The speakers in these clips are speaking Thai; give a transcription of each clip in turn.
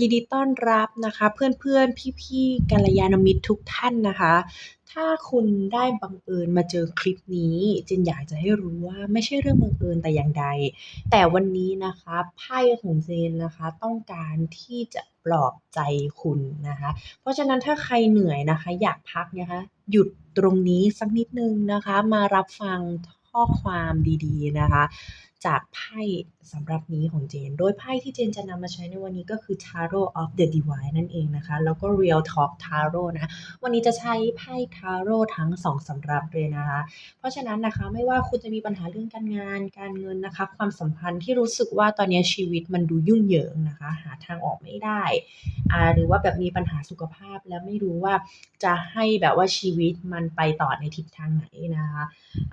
ยินดีต้อนรับนะคะเพื่อนๆ พี่ๆกัลยาณมิตรทุกท่านนะคะ ถ้าคุณได้บังเอิญมาเจอคลิปนี้เจนอยากจะให้รู้ว่าไม่ใช่เรื่องบังเอิญแต่อย่างใด แต่วันนี้นะคะไพ่ของเจนนะคะต้องการที่จะปลอบใจคุณนะคะ เพราะฉะนั้นถ้าใครเหนื่อยนะคะ อยากพักนะคะหยุดตรงนี้สักนิดนึงนะคะ มารับฟังข้อความดีๆนะคะ จากไพ่สำหรับนี้ของเจน โดยไพ่ที่เจนจะนำมาใช้ในวันนี้ก็คือ Tarot of the Divine นั่นเองนะคะ แล้วก็ Real Talk Tarot นะ วันนี้จะใช้ไพ่ Tarot ทั้ง2สำรับเลยนะคะ เพราะฉะนั้นนะคะไม่ว่าคุณจะมีปัญหาเรื่องการงาน การเงินนะคะ ความสัมพันธ์ที่รู้สึกว่าตอนนี้ชีวิตมันดูยุ่งเหยิงนะคะ หาทางออกไม่ได้อ่าหรือว่าแบบมีปัญหาสุขภาพแล้วไม่รู้ว่าจะให้แบบว่าชีวิตมันไปต่อในทิศทางไหนนะคะ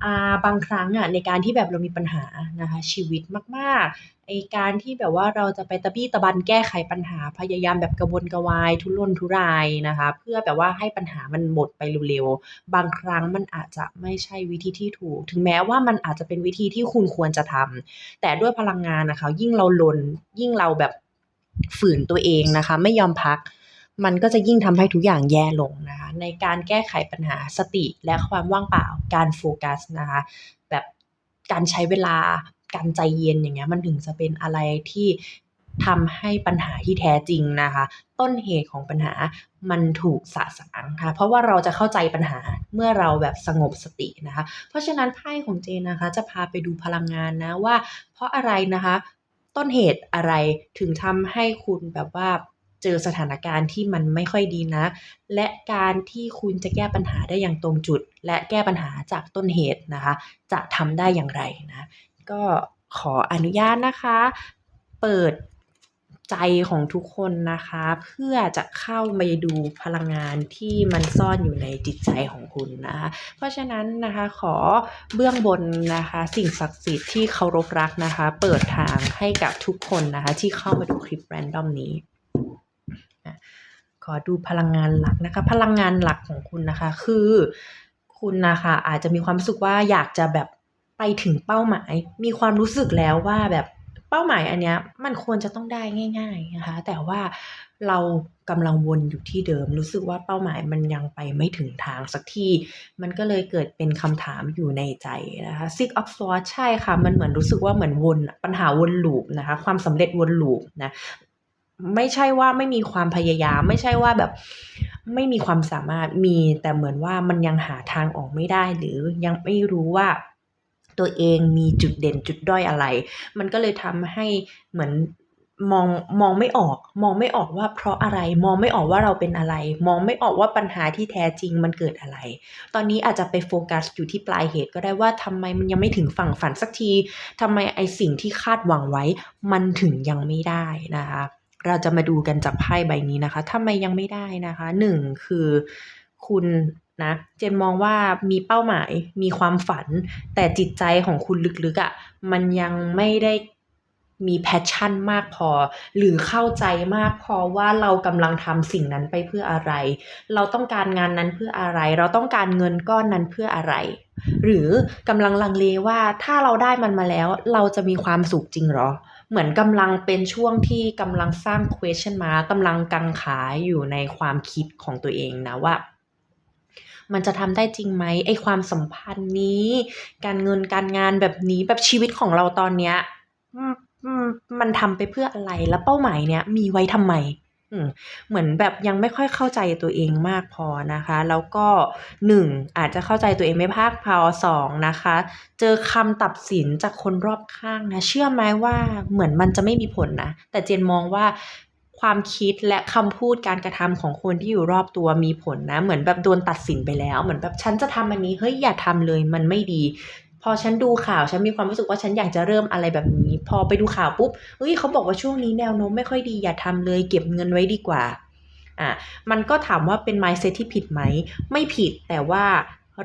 อ่าบางครั้งอะในการที่แบบเรามีปัญหานะคะชีวิตมากๆไอการที่แบบว่าเราจะไปตะบี้ตะบันแก้ไขปัญหาพยายามแบบกระวนกระวาย ทุรนทุรายนะคะ เพื่อแบบว่าให้ปัญหามันหมดไปเร็วๆบางครั้งมันอาจจะไม่ใช่วิธีที่ถูก ถึงแม้ว่ามันอาจจะเป็นวิธีที่คุณควรจะทำแต่ด้วยพลังงานนะคะ ยิ่งเราลนยิ่งเราแบบฝืนตัวเองนะคะ ไม่ยอมพักมันก็จะยิ่งทำให้ทุกอย่างแย่ลงนะคะ ในการแก้ไขปัญหาสติและความว่างเปล่าการโฟกัสนะคะ แบบการใช้เวลา การใจเย็นอย่างเงี้ยมันถึงจะเป็นอะไรที่ทำให้ปัญหาที่แท้จริงนะคะ ต้นเหตุของปัญหามันถูกสะสางค่ะ เพราะว่าเราจะเข้าใจปัญหาเมื่อเราแบบสงบสตินะคะ เพราะฉะนั้นไพ่ของเจนนะคะ จะพาไปดูพลังงานนะว่า เพราะอะไรนะคะ ต้นเหตุอะไรถึงทำให้คุณแบบว่าเจอสถานการณ์ที่มันไม่ค่อยดีนะ และการที่คุณจะแก้ปัญหาได้อย่างตรงจุด และแก้ปัญหาจากต้นเหตุนะคะ จะทำได้อย่างไรนะ ก็ขออนุญาตนะคะ เปิดใจของทุกคนนะคะ เพื่อจะเข้ามาดูพลังงานที่มันซ่อนอยู่ในจิตใจของคุณนะคะ เพราะฉะนั้นนะคะขอเบื้องบนนะคะ สิ่งศักดิ์สิทธิ์ที่เคารพรักนะคะ เปิดทางให้กับทุกคนนะคะ ที่เข้ามาดูคลิปแรนดอมนี้ขอดูพลังงานหลักนะคะ พลังงานหลักของคุณนะคะ คือคุณนะคะอาจจะมีความรู้สึกว่าอยากจะแบบ ไปถึงเป้าหมาย มีความรู้สึกแล้วว่าแบบเป้าหมายอันเนี้ยมันควรจะต้องได้ง่าย ๆนะคะ แต่ว่าเรากำลังวนอยู่ที่เดิม รู้สึกว่าเป้าหมายมันยังไปไม่ถึงทางสักทีมันก็เลยเกิดเป็นคำถามอยู่ในใจนะคะ Six of Swords ใช่ค่ะ มันเหมือนรู้สึกว่าเหมือนวนปัญหาวนลูปนะคะ ความสำเร็จวนลูปนะไม่ใช่ว่าไม่มีความพยายาม ไม่ใช่ว่าแบบไม่มีความสามารถมีแต่เหมือนว่ามันยังหาทางออกไม่ได้หรือยังไม่รู้ว่า ตัวเองมีจุดเด่นจุดด้อยอะไร มันก็เลยทำให้เหมือนมองมองไม่ออก มองไม่ออกว่าเพราะอะไร มองไม่ออกว่าเราเป็นอะไร มองไม่ออกว่าปัญหาที่แท้จริงมันเกิดอะไร ตอนนี้อาจจะไปโฟกัสอยู่ที่ปลายเหตุก็ได้ว่าทำไมมันยังไม่ถึงฝั่งฝันสักทีทำไมไอสิ่งที่คาดหวังไว้ มันถึงยังไม่ได้นะคะ เราจะมาดูกันจากไพ่ใบนี้นะคะทำไมยังไม่ได้นะคะหนึ่งคือคุณ นะเจนมองว่ามีเป้าหมายมีความฝัน แต่จิตใจของคุณลึกๆอะ่ะมันยังไม่ได้มีแพชชั่นมากพอ หรือเข้าใจมากพอว่าเรากำลังทำสิ่งนั้นไปเพื่ออะไร เราต้องการงานนั้นเพื่ออะไร เราต้องการเงินก้อนนั้นเพื่ออะไร หรือกำลังลังเลว่าถ้าเราได้มันมาแล้ว เราจะมีความสุขจริงหรอ เหมือนกำลังเป็นช่วงที่กำลังสร้าง question mark กำลังกังขาอยู่ในความคิดของตัวเองนะว่า มันจะทำได้จริงไหมไอความสัมพันธ์นี้ การเงินการงานแบบนี้แบบชีวิตของเราตอนเนี้ยมันทำไปเพื่ออะไรแล้วเป้าหมายเนี้ยมีไว้ทำไมอืมเหมือนแบบยังไม่ค่อยเข้าใจตัวเองมากพอนะคะ แล้วก็หนึ่งอาจจะเข้าใจตัวเองไม่ภาคพอสองนะคะ เจอคำตัดสินจากคนรอบข้างนะ เชื่อไหมว่าเหมือนมันจะไม่มีผลนะ แต่เจนมองว่า ความคิดและคำพูดการกระทำของคนที่อยู่รอบตัวมีผลนะ เหมือนแบบโดนตัดสินไปแล้ว เหมือนแบบฉันจะทำอันนี้เฮ้ยอย่าทำเลยมันไม่ดี พอฉันดูข่าวฉันมีความรู้สึกว่าฉันอยากจะเริ่มอะไรแบบนี้ พอไปดูข่าวปุ๊บเฮ้ยเขาบอกว่าช่วงนี้แนวโน้มไม่ค่อยดีอย่าทำเลย เก็บเงินไว้ดีกว่าอะมันก็ถามว่าเป็น mindset ที่ผิดไหมไม่ผิดแต่ว่า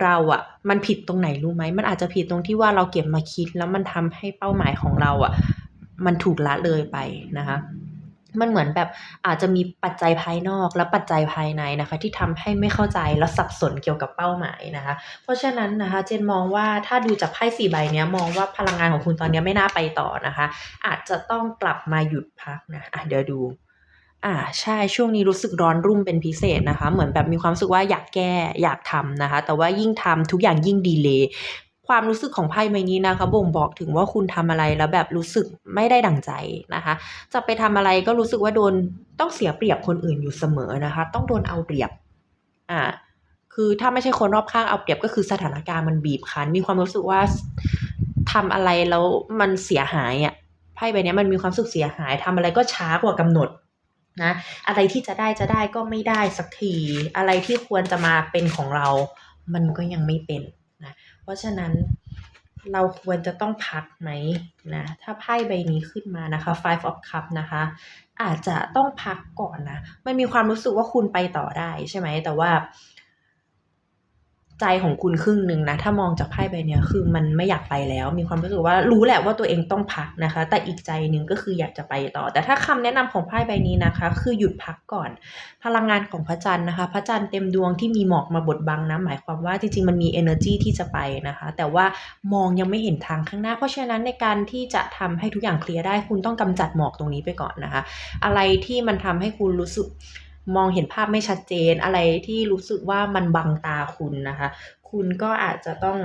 เราอะมันผิดตรงไหนรู้ไหมมันอาจจะผิดตรงที่ว่าเราเก็บมาคิดแล้วมันทำให้เป้าหมายของเราอะมันถูกละเลยไปนะคะ มันเหมือนแบบอาจจะมีปัจจัยภายนอกและปัจจัยภายในนะคะ ที่ทำให้ไม่เข้าใจและสับสนเกี่ยวกับเป้าหมายนะคะ เพราะฉะนั้นนะคะเจนมองว่าถ้าดูจากไพ่สี่ใบเนี้ยมองว่าพลังงานของคุณตอนนี้ไม่น่าไปต่อนะคะ อาจจะต้องกลับมาหยุดพักนะอะเดี๋ยวดูอาใช่ช่วงนี้รู้สึกร้อนรุ่มเป็นพิเศษนะคะ เหมือนแบบมีความรู้สึกว่าอยากแก้อยากทำนะคะ แต่ว่ายิ่งทำทุกอย่างยิ่งดีเลย ความรู้สึกของไพ่ใบนี้นะคะบ่งบอกถึงว่าคุณทำอะไรแล้วแบบรู้สึกไม่ได้ดั่งใจนะคะ จะไปทำอะไรก็รู้สึกว่าโดนต้องเสียเปรียบคนอื่นอยู่เสมอนะคะ ต้องโดนเอาเปรียบอ่าคือถ้าไม่ใช่คนรอบข้างเอาเปรียบก็คือสถานการณ์มันบีบคั้น มีความรู้สึกว่าทำอะไรแล้วมันเสียหายอะไพ่ใบนี้มันมีความรู้สึกเสียหายทำอะไรก็ช้ากว่ากำหนดนะอะไรที่จะได้จะได้ก็ไม่ได้สักที อะไรที่ควรจะมาเป็นของเรา มันก็ยังไม่เป็น นะเพราะฉะนั้นเราควรจะต้องพักไหมนะถ้าไพ่ใบนี้ขึ้นมานะคะ five of cup นะคะ อาจจะต้องพักก่อนนะมันมีความรู้สึกว่าคุณไปต่อได้ใช่ไหมแต่ว่า ใจของคุณครึ่งหนึ่งนะ ถ้ามองจากไพ่ใบเนี้ยคือมันไม่อยากไปแล้ว มีความรู้สึกว่ารู้แหละว่าตัวเองต้องพักนะคะ แต่อีกใจหนึ่งก็คืออยากจะไปต่อ แต่ถ้าคำแนะนำของไพ่ใบนี้นะคะ คือหยุดพักก่อน พลังงานของพระจันทร์นะคะ พระจันทร์เต็มดวงที่มีหมอกมาบดบังนะหมายความว่าจริงๆมันมี energy ที่จะไปนะคะ แต่ว่ามองยังไม่เห็นทางข้างหน้า เพราะฉะนั้นในการที่จะทำให้ทุกอย่างเคลียร์ได้ คุณต้องกำจัดหมอกตรงนี้ไปก่อนนะคะ อะไรที่มันทำให้คุณรู้สึก มองเห็นภาพไม่ชัดเจนอะไรที่รู้สึกว่ามันบังตาคุณนะคะ คุณก็อาจจะต้อง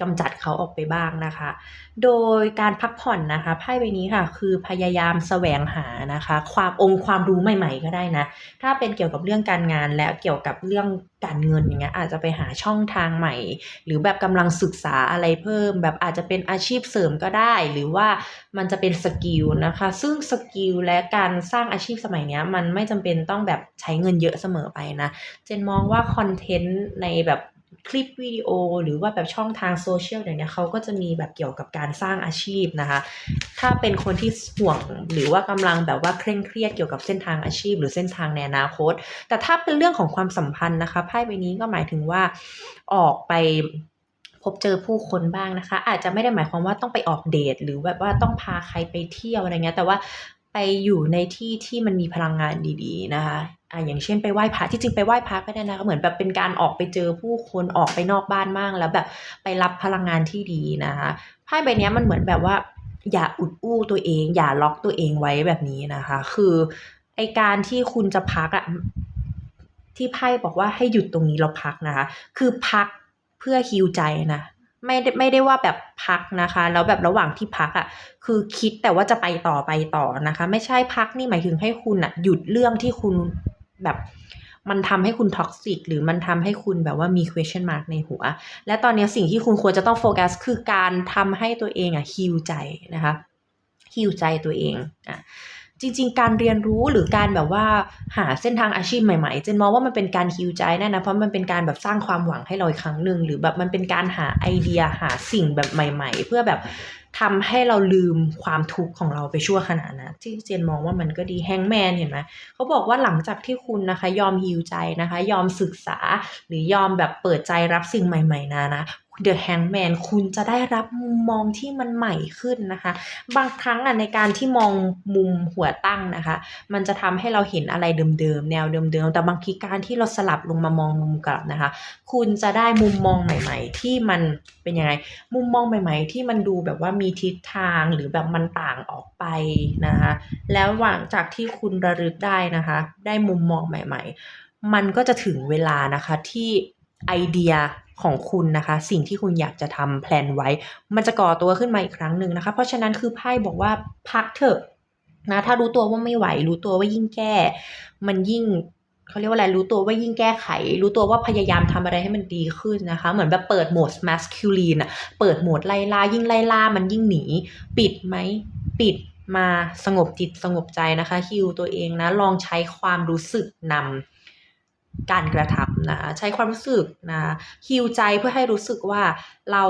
กำจัดเขาออกไปบ้างนะคะ โดยการพักผ่อนนะคะไพ่ใบนี้ค่ะ คือพยายามแสวงหานะคะ ความองค์ความรู้ใหม่ ๆ ก็ได้นะ ถ้าเป็นเกี่ยวกับเรื่องการงานและเกี่ยวกับเรื่องการเงินอย่างเงี้ยอาจจะไปหาช่องทางใหม่ หรือแบบกำลังศึกษาอะไรเพิ่ม แบบอาจจะเป็นอาชีพเสริมก็ได้ หรือว่ามันจะเป็นสกิลนะคะ ซึ่งสกิลและการสร้างอาชีพสมัยเนี้ยมันไม่จำเป็นต้องแบบใช้เงินเยอะเสมอไปนะ เจนมองว่าคอนเทนต์ในแบบ คลิปวิดีโอ หรือว่าแบบช่องทางโซเชียลอย่างเนี้ยเขาก็จะมีแบบเกี่ยวกับการสร้างอาชีพนะคะ ถ้าเป็นคนที่ห่วงหรือว่ากำลังแบบว่าเคร่งเครียดเกี่ยวกับเส้นทางอาชีพ หรือเส้นทางในอนาคต แต่ถ้าเป็นเรื่องของความสัมพันธ์นะคะไพ่ใบนี้ก็หมายถึงว่าออกไปพบเจอผู้คนบ้างนะคะ อาจจะไม่ได้หมายความว่าต้องไปออกเดท หรือแบบว่าต้องพาใครไปเที่ยวอะไรเงี้ยแต่ว่าไปอยู่ในที่ที่มันมีพลังงานดี ๆ นะคะ อ่าอย่างเช่นไปไหว้พระที่จริงไปไหว้พระก็ได้นะเหมือนแบบเป็นการออกไปเจอผู้คนออกไปนอกบ้านมากแล้วแบบไปรับพลังงานที่ดีนะคะไพ่ใบนี้มันเหมือนแบบว่า อย่าอุดอู้ตัวเอง อย่าล็อกตัวเองไว้แบบนี้นะคะ คือไอการที่คุณจะพักอะที่ไพ่บอกว่าให้หยุดตรงนี้เราพักนะคะ คือพักเพื่อฮิวใจนะไม่ได้ไม่ได้ว่าแบบพักนะคะ แล้วแบบระหว่างที่พักอะ่ะ คือคิดแต่ว่าจะไปต่อไปต่อนะคะ ไม่ใช่พักนี่หมายถึงให้คุณอะ่ะ หยุดเรื่องที่คุณ แบบมันทำให้คุณท็อกซิกหรือมันทำให้คุณแบบว่ามี question mark ในหัว และตอนนี้สิ่งที่คุณควรจะต้องโฟกัสคือการทำให้ตัวเองอะฮิวใจนะคะฮิวใจตัวเองอะจริง ๆ การเรียนรู้หรือการแบบว่าหาเส้นทางอาชีพใหม่ๆเจนมองว่ามันเป็นการฮิวใจแน่นะเพราะมันเป็นการแบบสร้างความหวังให้เราอีกครั้งหนึ่งหรือแบบมันเป็นการหาไอเดียหาสิ่งแบบใหม่ ๆ เพื่อแบบ ทำให้เราลืมความทุกข์ของเราไปชั่วขณะนะที่เจนมองว่ามันก็ดีแฮงแมนเห็นไหมเขาบอกว่าหลังจากที่คุณนะคะ ยอมฮิวใจนะคะ ยอมศึกษา หรือยอมแบบเปิดใจรับสิ่งใหม่ ๆนะนะเดอะแฮงแมนคุณจะได้รับมุมมองที่มันใหม่ขึ้นนะคะ บางครั้งอะในการที่มองมุมหัวตั้งนะคะ มันจะทำให้เราเห็นอะไรเดิมๆ แนวเดิมๆ แต่บางทีการที่เราสลับลงมามองมุมกลับนะคะ คุณจะได้มุมมองใหม่ ๆ ที่มันเป็นยังไง มุมมองใหม่ ๆ ที่มันดูแบบว่ามีีทิศทางหรือแบบมันต่างออกไปนะคะ แล้วหลังจากที่คุณระลึกได้นะคะ ได้มุมมองใหม่ ๆ มันก็จะถึงเวลานะคะที่ไอเดียของคุณนะคะ สิ่งที่คุณอยากจะทำแพลนไว้ มันจะก่อตัวขึ้นมาอีกครั้งหนึ่งนะคะ เพราะฉะนั้นคือไพ่บอกว่าพักเถอะนะถ้ารู้ตัวว่าไม่ไหว รู้ตัวว่ายิ่งแก้ มันยิ่ง เขาเรียกว่าอะไรรู้ตัวว่ายิ่งแก้ไข รู้ตัวว่าพยายามทำอะไรให้มันดีขึ้นนะคะ เหมือนแบบเปิดโหมด masculine อะเปิดโหมดไล่ล่ายิ่งไล่ล่ามันยิ่งหนี ปิดไหมปิดมาสงบจิตสงบใจนะคะฮิวตัวเองนะลองใช้ความรู้สึกนำการกระทำนะคะใช้ความรู้สึกนะฮิวใจเพื่อให้รู้สึกว่าเรา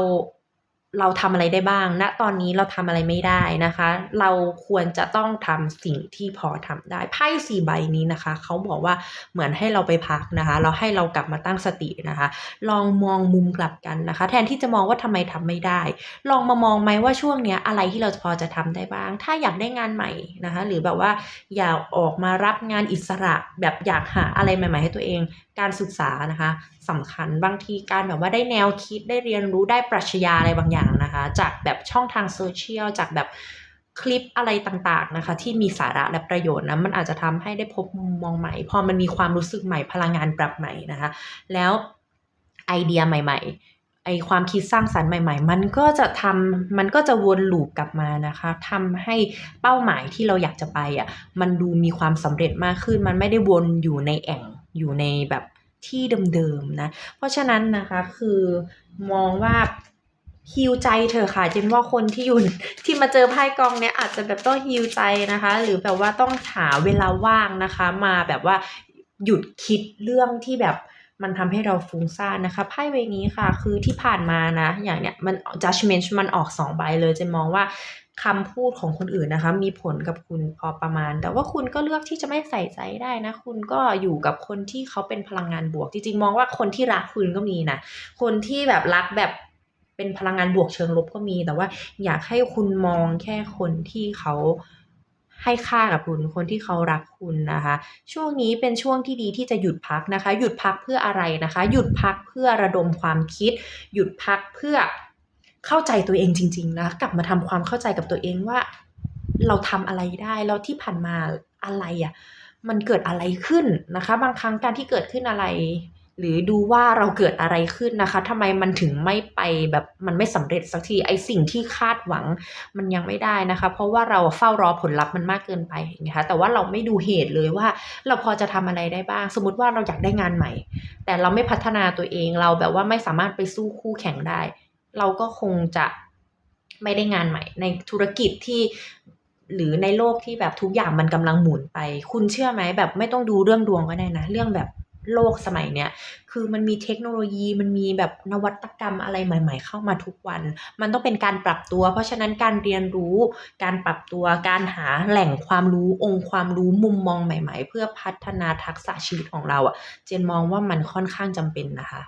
เราทำอะไรได้บ้างณนะตอนนี้เราทำอะไรไม่ได้นะคะ เราควรจะต้องทำสิ่งที่พอทำได้ไพ่สี่ใบนี้นะคะเขาบอกว่าเหมือนให้เราไปพักนะคะ เราให้เรากลับมาตั้งสตินะคะ ลองมองมุมกลับกันนะคะ แทนที่จะมองว่าทำไมทำไม่ได้ ลองมามองไหมว่าช่วงเนี้ยอะไรที่เราพอจะทำได้บ้าง ถ้าอยากได้งานใหม่นะคะ หรือแบบว่าอยากออกมารับงานอิสระแบบอยากหาอะไรใหม่ ๆ ให้ตัวเอง การศึกษานะคะสำคัญบางทีการแบบว่าได้แนวคิดได้เรียนรู้ได้ปรัชญาอะไรบางอย่างนะคะ จากแบบช่องทางโซเชียลจากแบบคลิปอะไรต่างๆนะคะ ที่มีสาระและประโยชน์นะมันอาจจะทำให้ได้พบมุมมองใหม่ พอมันมีความรู้สึกใหม่พลังงานปรับใหม่นะคะ แล้วไอเดียใหม่ ๆไอความคิดสร้างสรรค์ใหม่ ๆ มันก็จะทำมันก็จะวนลูปกลับมานะคะทำให้เป้าหมายที่เราอยากจะไปอะ มันดูมีความสำเร็จมากขึ้น มันไม่ได้วนอยู่ในแอ่ง อยู่ในแบบที่เดิมๆนะ เพราะฉะนั้นนะคะ คือมองว่า ฮิวใจเธอค่ะเจนว่าคนที่อยู่ที่มาเจอไพ่กองเนี้ยอาจจะแบบต้องฮิวใจนะคะ หรือแบบว่าต้องหาเวลาว่างนะคะ มาแบบว่าหยุดคิดเรื่องที่แบบมันทำให้เราฟุ้งซ่านนะคะไพ่ใบนี้ค่ะ คือที่ผ่านมานะอย่างเนี้ยมัน judgment มันออกสองใบเลยเจนมองว่าคำพูดของคนอื่นนะคะ มีผลกับคุณพอประมาณ แต่ว่าคุณก็เลือกที่จะไม่ใส่ใจได้นะ คุณก็อยู่กับคนที่เขาเป็นพลังงานบวก จริงๆ มองว่าคนที่รักคุณก็มีนะ คนที่แบบรักแบบ เป็นพลังงานบวกเชิงลบก็มี แต่ว่าอยากให้คุณมองแค่คนที่เขาให้ค่ากับคุณคนที่เขารักคุณนะคะ ช่วงนี้เป็นช่วงที่ดีที่จะหยุดพักนะคะ หยุดพักเพื่ออะไรนะคะ หยุดพักเพื่อระดมความคิด หยุดพักเพื่อเข้าใจตัวเองจริง ๆ นะกลับมาทำความเข้าใจกับตัวเองว่า เราทำอะไรได้แล้วที่ผ่านมาอะไรอะ่ะมันเกิดอะไรขึ้นนะคะ บางครั้งการที่เกิดขึ้นอะไร หรือดูว่าเราเกิดอะไรขึ้นนะคะทำไมมันถึงไม่ไปแบบมันไม่สำเร็จสักทีไอสิ่งที่คาดหวังมันยังไม่ได้นะคะ เพราะว่าเราเฝ้ารอผลลัพธ์มันมากเกินไปนะคะแต่ว่าเราไม่ดูเหตุเลยว่า เราพอจะทำอะไรได้บ้าง สมมติว่าเราอยากได้งานใหม่ แต่เราไม่พัฒนาตัวเองเราแบบว่าไม่สามารถไปสู้คู่แข่งได้ เราก็คงจะไม่ได้งานใหม่ ในธุรกิจที่หรือในโลกที่แบบทุกอย่างมันกำลังหมุนไป คุณเชื่อไหมแบบไม่ต้องดูเรื่องดวงก็ได้นะ เรื่องแบบ โลกสมัยเนี้ยคือมันมีเทคโนโลยีมันมีแบบนวัตกรรมอะไรใหม่ ๆ เข้ามาทุกวัน มันต้องเป็นการปรับตัว เพราะฉะนั้นการเรียนรู้ การปรับตัวการหาแหล่งความรู้องค์ความรู้มุมมองใหม่ ๆ เพื่อพัฒนาทักษะชีวิตของเราอะเจนมองว่ามันค่อนข้างจำเป็นนะคะ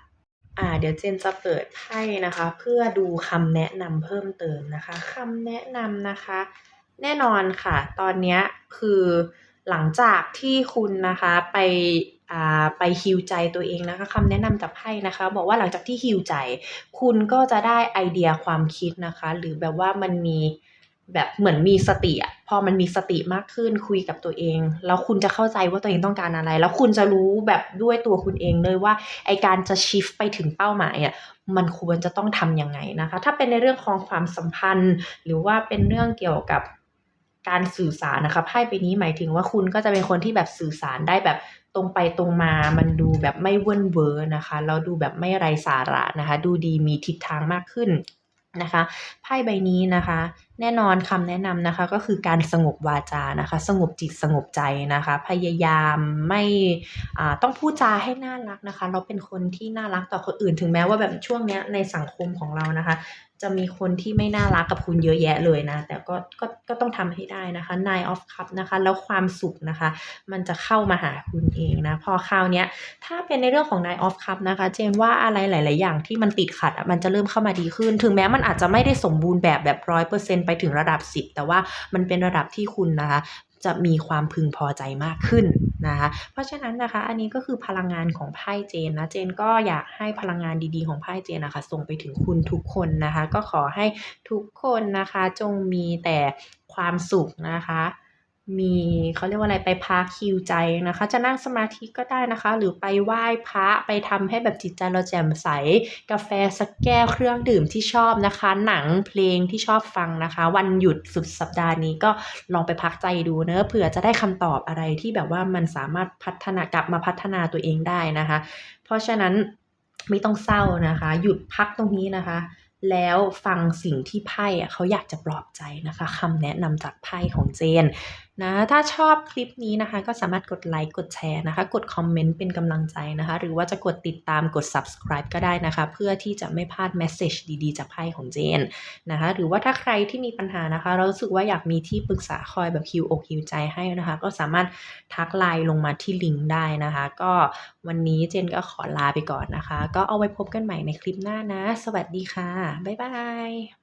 อ่าเดี๋ยวเจนจะเปิดไพ่นะคะ เพื่อดูคำแนะนำเพิ่มเติมนะคะคำแนะนำนะคะ แน่นอนค่ะ ตอนนี้คือหลังจากที่คุณนะคะไป ไปฮิวใจตัวเองนะคะคำแนะนำจากไพ่นะคะ บอกว่าหลังจากที่ฮิวใจ คุณก็จะได้ไอเดียความคิดนะคะ หรือแบบว่ามันมีแบบเหมือนมีสติอะพอมันมีสติมากขึ้นคุยกับตัวเอง แล้วคุณจะเข้าใจว่าตัวเองต้องการอะไร แล้วคุณจะรู้แบบด้วยตัวคุณเองเลยว่าไอการจะชิฟไปถึงเป้าหมายอะมันควรจะต้องทำยังไงนะคะ ถ้าเป็นในเรื่องของความสัมพันธ์ หรือว่าเป็นเรื่องเกี่ยวกับการสื่อสารนะคะไพ่ใบนี้หมายถึงว่าคุณก็จะเป็นคนที่แบบสื่อสารได้แบบ ตรงไปตรงมามันดูแบบไม่เว่นเวอร์นะคะ แล้วดูแบบไม่ไรสาระนะคะ ดูดีมีทิศทางมากขึ้นนะคะ ไพ่ใบนี้นะคะ แน่นอนคำแนะนำนะคะก็คือการสงบวาจานะคะ สงบจิตสงบใจนะคะ พยายามไม่ต้องพูดจาให้น่ารักนะคะ เราเป็นคนที่น่ารักต่อคนอื่น ถึงแม้ว่าแบบช่วงเนี้ยในสังคมของเรานะคะ จะมีคนที่ไม่น่ารักกับคุณเยอะแยะเลยนะ แต่ก็ก็ก็ต้องทำให้ได้นะคะ Nine of Cup นะคะ แล้วความสุขนะคะ มันจะเข้ามาหาคุณเองนะ พอคราวเนี้ยถ้าเป็นในเรื่องของ Nine of Cup นะคะ เจนว่าอะไรหลาย ๆ อย่างที่มันติดขัดมันจะเริ่มเข้ามาดีขึ้น ถึงแม้มันอาจจะไม่ได้สมบูรณ์แบบแบบร้อยเปอร์เซ็นไปถึงระดับ 10 แต่ว่ามันเป็นระดับที่คุณนะคะจะมีความพึงพอใจมากขึ้นนะคะ เพราะฉะนั้นนะคะ อันนี้ก็คือพลังงานของไพ่เจนนะ เจนก็อยากให้พลังงานดีๆของไพ่เจนนะคะ ส่งไปถึงคุณทุกคนนะคะ ก็ขอให้ทุกคนนะคะ จงมีแต่ความสุขนะคะ มีเขาเรียกว่าอะไรไปพักฮิวใจนะคะ จะนั่งสมาธิก็ได้นะคะ หรือไปไหว้พระไปทำให้แบบจิตใจเราแจ่มใส กาแฟสักแก้วเครื่องดื่มที่ชอบนะคะ หนังเพลงที่ชอบฟังนะคะ วันหยุดสุดสัปดาห์นี้ก็ลองไปพักใจดูเนอะเผื่อจะได้คำตอบอะไรที่แบบว่ามันสามารถพัฒนากลับมาพัฒนาตัวเองได้นะคะ เพราะฉะนั้นไม่ต้องเศร้านะคะ หยุดพักตรงนี้นะคะแล้วฟังสิ่งที่ไพ่เขาอยากจะปลอบใจนะคะคำแนะนำจากไพ่ของเจน นะถ้าชอบคลิปนี้นะคะ ก็สามารถกดไลค์กดแชร์นะคะ กดคอมเมนต์เป็นกำลังใจนะคะ หรือว่าจะกดติดตามกด subscribe ก็ได้นะคะ เพื่อที่จะไม่พลาด message ดีๆ จากไพ่ของเจนนะคะ หรือว่าถ้าใครที่มีปัญหานะคะ เรารู้สึกว่าอยากมีที่ปรึกษาคอยแบบคิวอกคิวใจให้นะคะ ก็สามารถทักไลน์ลงมาที่ลิงก์ได้นะคะ ก็วันนี้เจนก็ขอลาไปก่อนนะคะ ก็เอาไว้พบกันใหม่ในคลิปหน้านะ สวัสดีค่ะบ๊ายบาย